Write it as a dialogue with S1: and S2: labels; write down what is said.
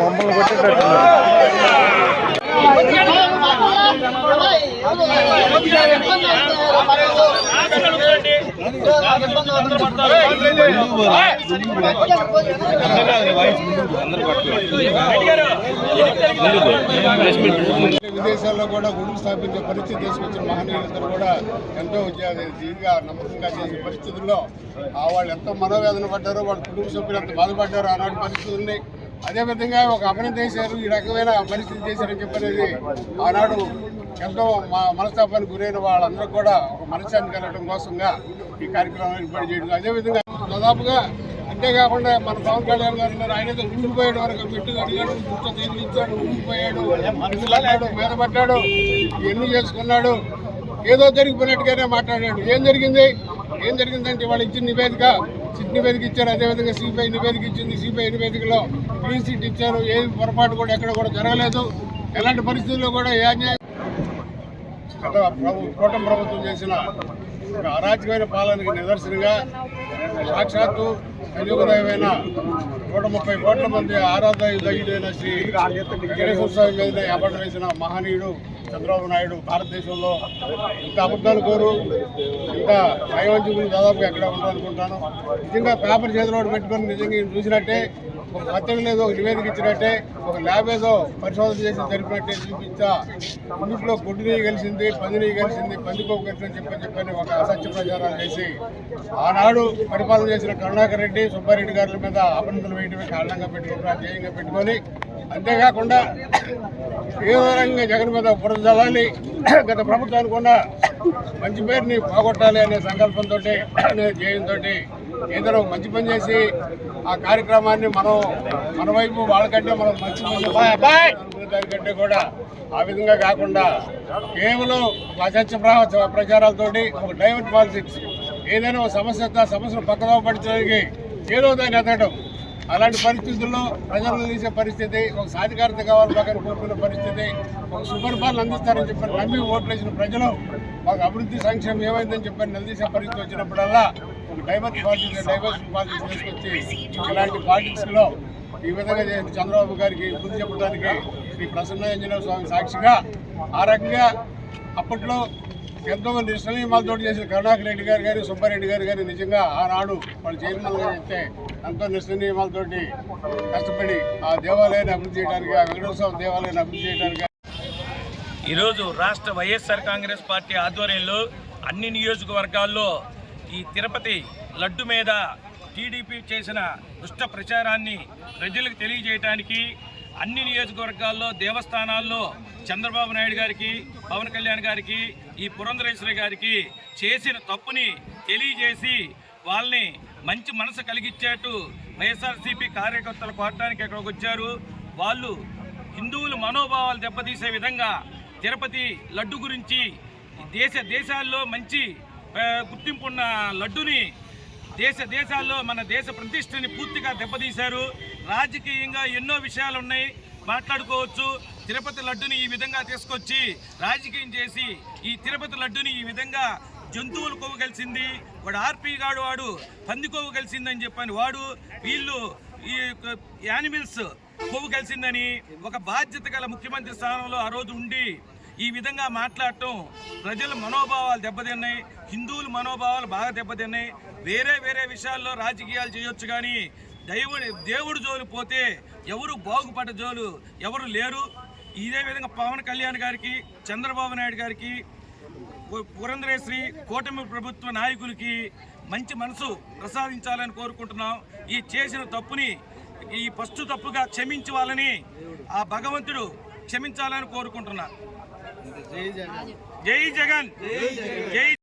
S1: মঙ্গল ঘটে
S2: విదేశాల్లో కూడా గుడులు స్థాపించే పరిస్థితి తీసుకొచ్చిన మహనీయులందరూ కూడా ఎంతో దీనిగా నమ్మకంగా చేసిన పరిస్థితుల్లో ఆ వాళ్ళు ఎంతో మనోవేదన పడ్డారు వాళ్ళ కుటుంబ సభ్యులు ఎంత బాధపడ్డారు ఆనాటి పరిస్థితుల్ని అదేవిధంగా ఒక అభినందన చేశారు ఈ రకమైన పరిస్థితి చేశారని చెప్పనేది ఆనాడు ఎంతో మనస్తాపానికి గురైన వాళ్ళందరూ కూడా ఒక మనశ్శాంతి కలగడం కోసంగా ఈ కార్యక్రమం ఏర్పాటు చేయడం. అదేవిధంగా దాదాపుగా అంతేకాకుండా మన పవన్ కళ్యాణ్ గారు ఉన్నారు. ఆయన ఉండిపోయాడు వరకు మెట్టు అడిగాడు గుర్తు తీర్చిచ్చాడు ఉండిపోయాడు ఇసులాడాడు మీద ఎన్ని చేసుకున్నాడు ఏదో జరిగిపోయినట్టుగానే మాట్లాడాడు. ఏం జరిగింది? ఏం జరిగిందంటే వాళ్ళు ఇచ్చిన నివేదిక సిట్ నివేదిక ఇచ్చారు అదేవిధంగా సిబిఐ నివేదిక ఇచ్చింది. సిబిఐ నివేదికలో క్లీన్ సిట్ ఇచ్చారు. ఏ పొరపాటు కూడా ఎక్కడ కూడా జరగలేదు. ఎలాంటి పరిస్థితుల్లో కూడా ఏ అన్యాయం గత కూటమి ప్రభుత్వం చేసిన ఒక అరాచకమైన పాలనకి నిదర్శనంగా సాక్షాత్తు కలియుగదయమైన నూట ముప్పై కోట్ల మంది ఆరాధయుడైన శ్రీ వెంకటేశ్వర స్వామి మీద అబద్ధం వేసిన మహనీయుడు చంద్రబాబు నాయుడు భారతదేశంలో ఇంత అబద్ధాలు కోరు ఇంత భయవంచుకులు దాదాపు ఎక్కడ ఉండాలనుకుంటాను నిజంగా పేపర్ చేతిలో పెట్టుకొని నిజంగా చూసినట్టే ఒక పత్రిక ఏదో ఒక నివేదిక ఇచ్చినట్టే ఒక ల్యాబ్ ఏదో పరిశోధన చేసి జరిపినట్టే చూపించా. ఇందులో గుడ్డుని కలిసింది పందిని కలిసింది పందికోపు కలిసింది చెప్పని చెప్పని ఒక అసత్య ప్రచారాలు చేసి ఆనాడు పరిపాలన చేసిన కరుణాకర్ రెడ్డి సుబ్బారెడ్డి గారి మీద అభినందనలు వేయడమే కారణంగా పెట్టుకుంటున్నారు ధ్యేయంగా పెట్టుకొని అంతేకాకుండా తీవ్రంగా జగన్ మీద బురద జల్లాలి. గత ప్రభుత్వానికి కూడా మంచి పేరుని పోగొట్టాలి అనే సంకల్పంతో అనే ధ్యేయంతో మంచి పని చేసి ఆ కార్యక్రమాన్ని మనం మన వైపు వాళ్ళకంటే మనం మంచి దానికంటే కూడా ఆ విధంగా కాకుండా కేవలం అసత్య ప్రచారాలతోటి ఒక డైవర్ట్ పాలిటిక్స్ ఏదైనా ఒక సమస్య ఆ సమస్యను పక్కదో పడించడానికి ఏదో దాన్ని ఎదగడం అలాంటి పరిస్థితుల్లో ప్రజలను తీసే పరిస్థితి ఒక సాధికారత కావాలి పక్కన కోరుకునే పరిస్థితి ఒక సుపరిపాలన అందిస్తారని చెప్పి నమ్మి ఓట్లు వేసిన ప్రజలు మాకు అభివృద్ధి సంక్షేమం ఏమైందని చెప్పి నిలదీసే పరిస్థితి వచ్చినప్పుడల్లా ఒక డైవర్స్ పాలిటిక్స్ డైవర్స్ పాలిటిక్స్ తీసుకొచ్చి ఇలాంటి పాలిటిక్స్లో ఈ విధంగా చంద్రబాబు గారికి బుద్ధి చెప్పడానికి శ్రీ ప్రసన్న ఆంజనేయ స్వామి సాక్షిగా ఆ రకంగా అప్పట్లో ఎంతో మంది చేసిన కరుణాకర్ రెడ్డి గారు గారు సుబ్బారెడ్డి గారు గారు నిజంగా ఆనాడు వాళ్ళు చైర్మన్గా చెప్తే ఎంతో నిష్ఠనీయమాలతోటి కష్టపడి ఆ దేవాలయాన్ని అభివృద్ధి చేయడానికి ఆ వెంకటేశ్వర దేవాలయాన్ని అభివృద్ధి చేయడానికి
S3: ఈరోజు రాష్ట్ర వైఎస్ఆర్ కాంగ్రెస్ పార్టీ ఆధ్వర్యంలో అన్ని నియోజకవర్గాల్లో ఈ తిరుపతి లడ్డు మీద టీడీపీ చేసిన దుష్ట ప్రచారాన్ని ప్రజలకు తెలియజేయడానికి అన్ని నియోజకవర్గాల్లో దేవస్థానాల్లో చంద్రబాబు నాయుడు గారికి పవన్ కళ్యాణ్ గారికి ఈ పురంధరేశ్వరి గారికి చేసిన తప్పుని తెలియజేసి వాళ్ళని మంచి మనసు కలిగించేట్టు వైఎస్ఆర్సీపీ కార్యకర్తలు కోరటానికి ఇక్కడికి వచ్చారు. వాళ్ళు హిందువుల మనోభావాలు దెబ్బతీసే విధంగా తిరుపతి లడ్డు గురించి దేశ దేశాల్లో మంచి గుర్తింపు గుర్తింపున్న లడ్డుని దేశ దేశాల్లో మన దేశ ప్రతిష్టని పూర్తిగా దెబ్బతీశారు. రాజకీయంగా ఎన్నో విషయాలు ఉన్నాయి మాట్లాడుకోవచ్చు. తిరుపతి లడ్డుని ఈ విధంగా తీసుకొచ్చి రాజకీయం చేసి ఈ తిరుపతి లడ్డుని ఈ విధంగా జంతువులు కొవ్వు కలిసింది. వాడు ఆర్పీ గాడు వాడు పంది కొవ్వు కలిసిందని చెప్పని వాడు వీళ్ళు ఈ యానిమల్స్ కొవ్వు కలిసిందని ఒక బాధ్యత గల ముఖ్యమంత్రి స్థానంలో ఆ రోజు ఉండి ఈ విధంగా మాట్లాడటం ప్రజల మనోభావాలు దెబ్బతిన్నాయి. హిందువుల మనోభావాలు బాగా దెబ్బతిన్నాయి. వేరే వేరే విషయాల్లో రాజకీయాలు చేయొచ్చు కానీ దైవుడి దేవుడు జోలు పోతే ఎవరు బాగుపడ్డ జోలు ఎవరు లేరు. ఇదే విధంగా పవన్ కళ్యాణ్ గారికి చంద్రబాబు నాయుడు గారికి పురంధరేశ్వరి కూటమి ప్రభుత్వ నాయకులకి మంచి మనసు ప్రసాదించాలని కోరుకుంటున్నాం. ఈ చేసిన తప్పుని ఈ ఫస్ట్ తప్పుగా క్షమించాలని ఆ భగవంతుడు క్షమించాలని కోరుకుంటున్నా. జై జగన్. జై